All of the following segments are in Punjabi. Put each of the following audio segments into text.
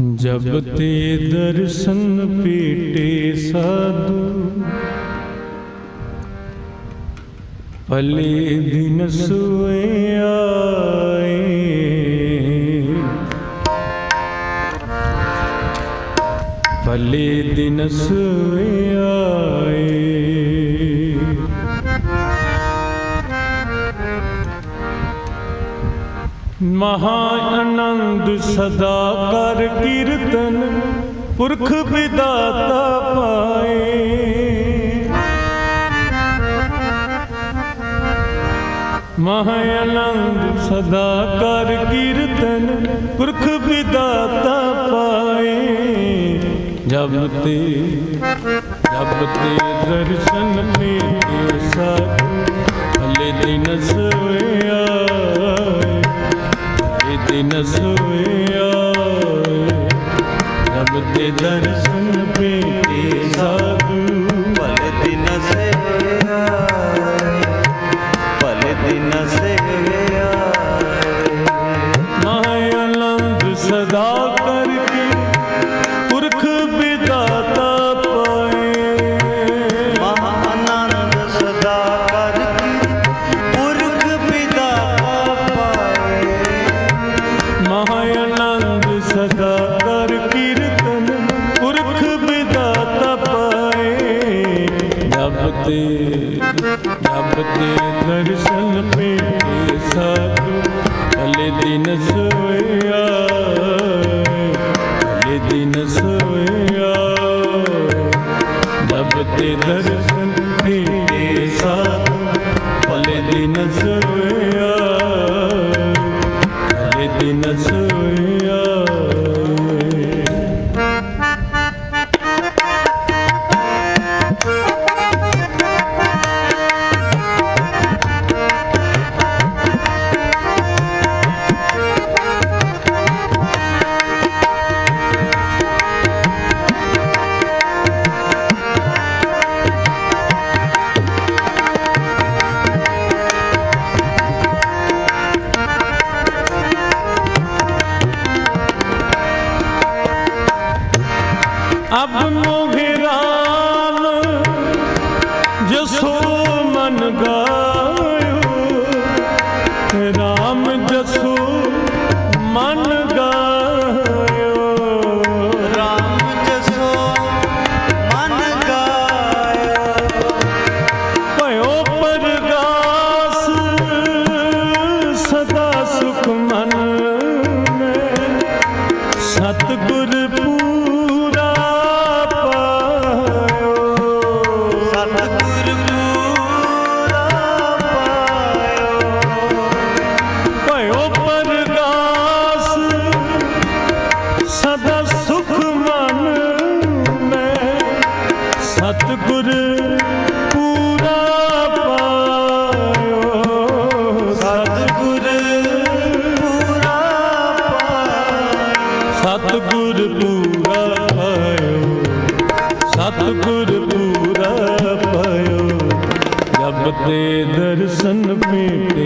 ਜਬ ਤੇ ਦਰਸ਼ਨ ਪੀਟੇ ਸਾਧੂ ਭਲੇ ਦਿਨ ਸੁਏ ਆਏ। ਭਲੇ ਦਿਨ ਸੁਏ ਮਹਾ ਆਨੰਦ ਸਦਾ ਕਰ ਕੀਰਤਨ ਪੁਰਖ ਵਿਦਾਤਾ ਪਾਏ। ਮਹਾ ਆਨੰਦ ਸਦਾ ਕਰ ਕੀਰਤਨ ਪੁਰਖ ਵਿਦਾਤਾ ਪਾਏ। ਜਬ ਤੇ ਜਬ ਤੇ ਦਰਸ਼ਨ ਮੇ ਦਿਵਸਾ ਹਲੇ ਦਿਨ ਸਵੇ ਦਿਨ ਸੋਇਆ ਰੱਬ ਦੇ ਦਰਸ਼ਨ ਪੇ इन सु ਸਤਗੁਰ ਪੂਰਾ ਪਾਇਓ ਸਤਗੁਰ ਪੂਰਾ ਪਾਇਓ। ਜਬ ਤੇ ਦਰਸ਼ਨ ਮੇਟੇ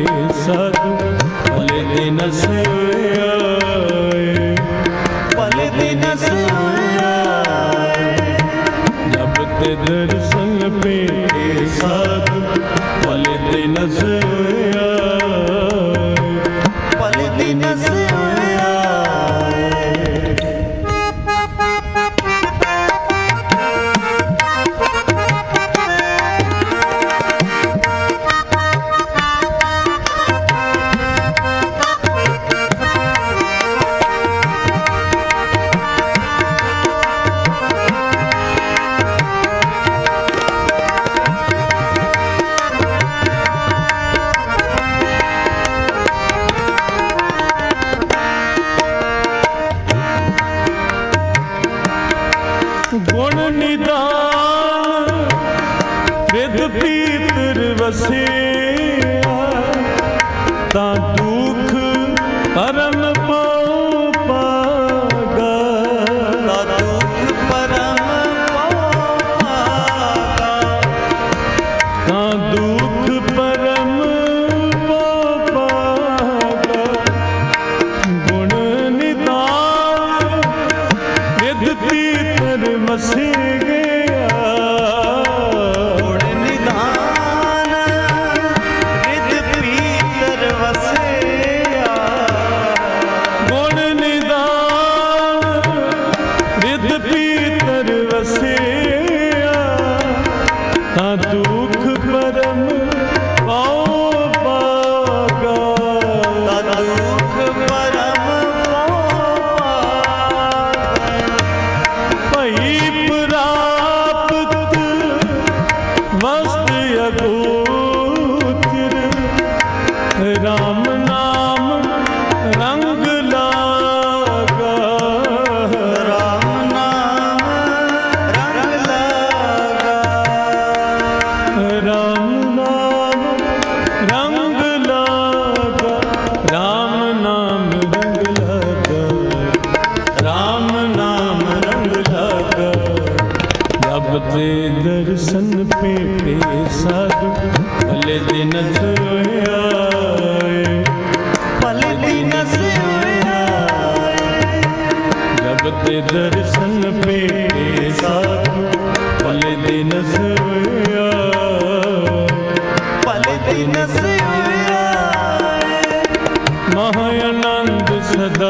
Canada.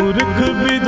पुरख भी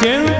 till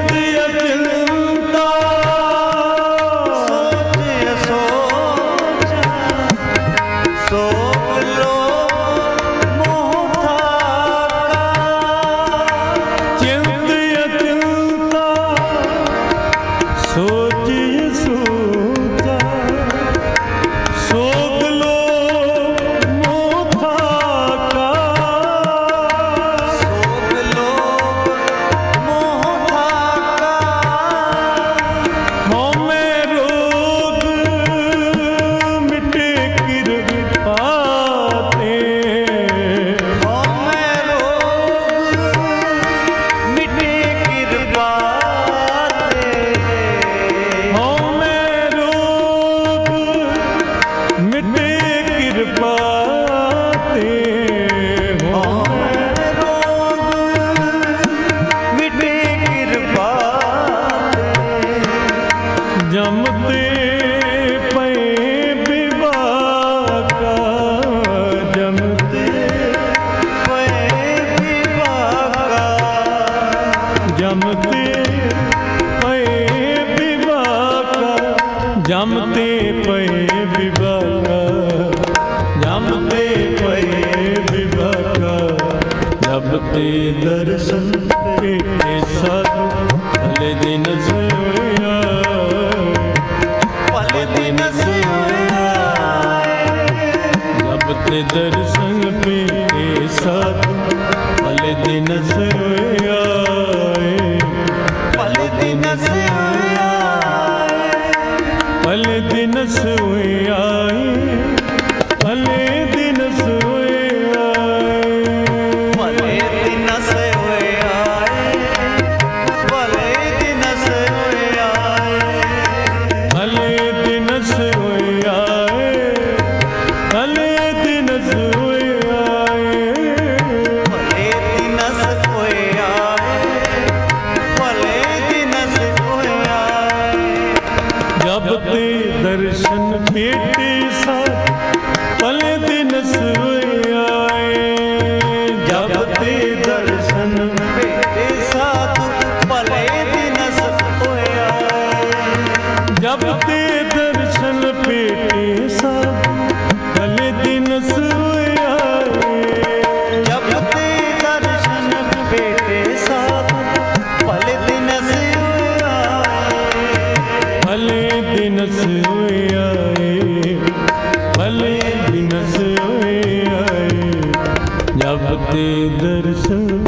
ਦਰਸ਼ਨ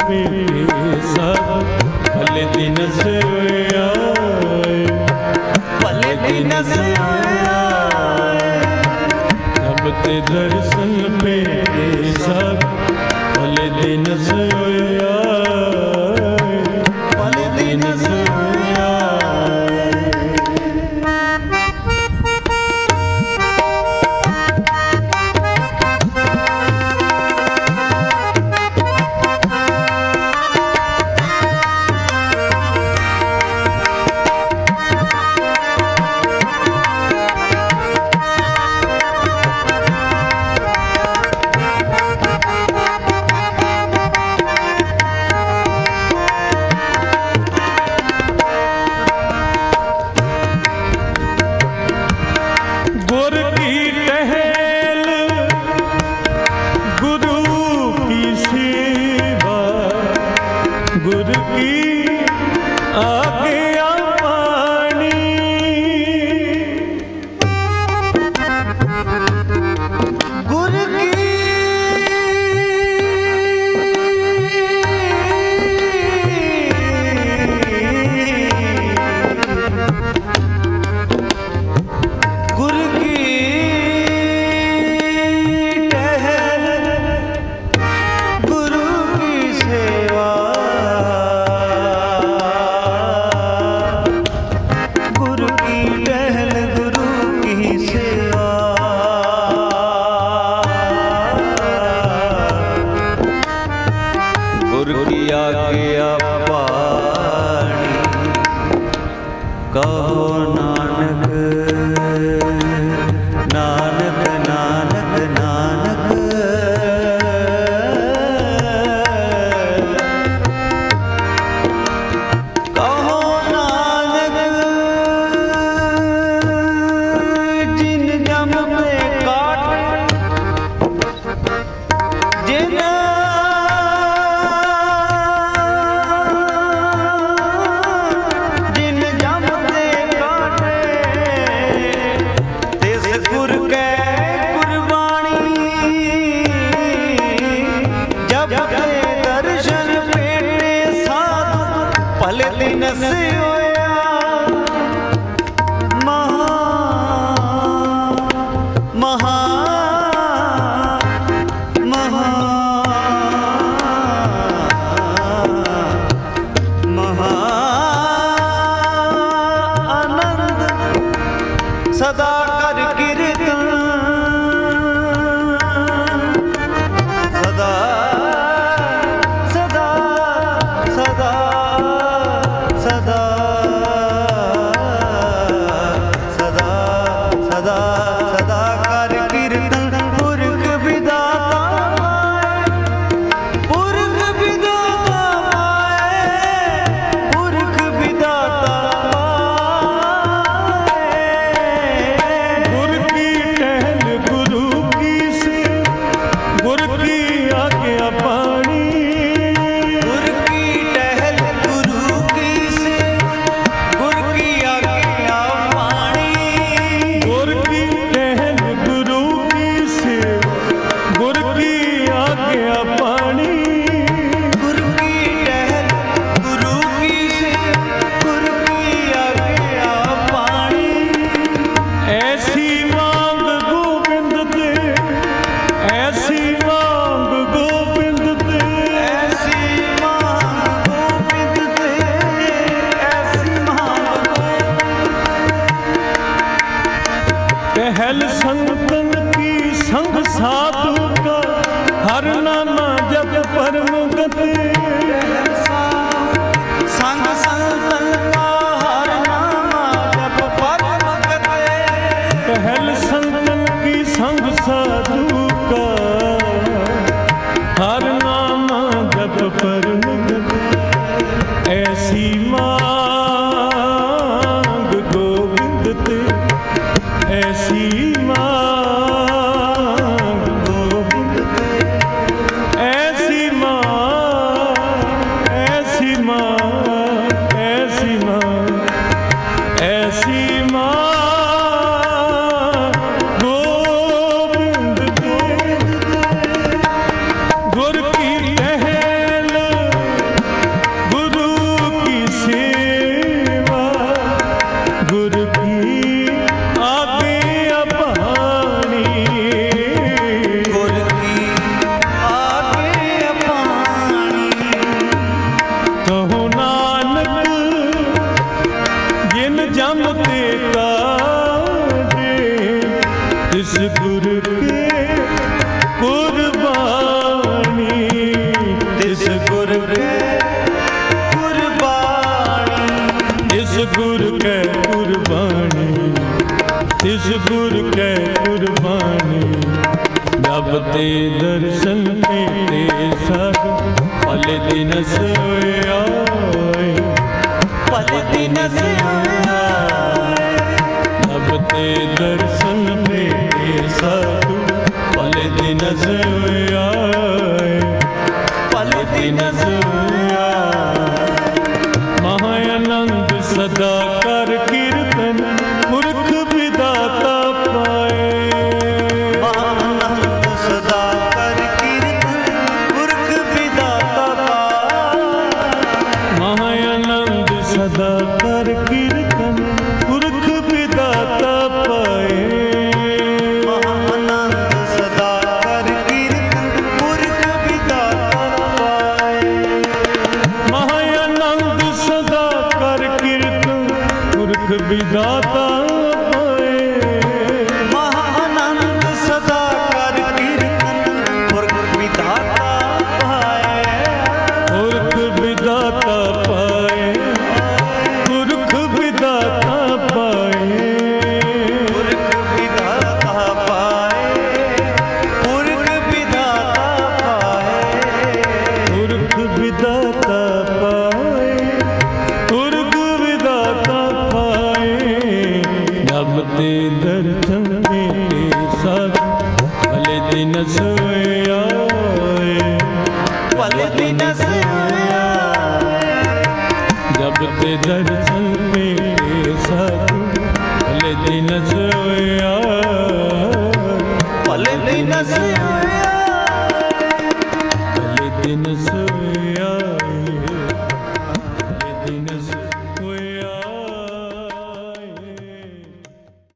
ਭਲੇ ਦਿਨ ਸੇ ਆਏ ਭਲੇ ਦਿਨ ਸੇ ਆਏ ਗੁਰ ਕੀ ਆਗਿਆ ਪਾਣੀ ਕਹੋ I see. महल संतन की संग साधु का हर नाम ਗੁਰ ਕੇ ਕੁਰਬਾਨੀ ਤਿਸ ਗੁਰ ਕੇ ਕੇ ਕੁਰਬਾਨੀ ਤਿਸ ਕੇ ਕੁਰਬਾਨੀ ਜਬ ਤੇ ਦਰਸ਼ਨ ਪਲ ਦਿਨ ਸੋਏ ਪਲ ਦਿਨ ਸੋਏ ਦਰਸ਼ਨ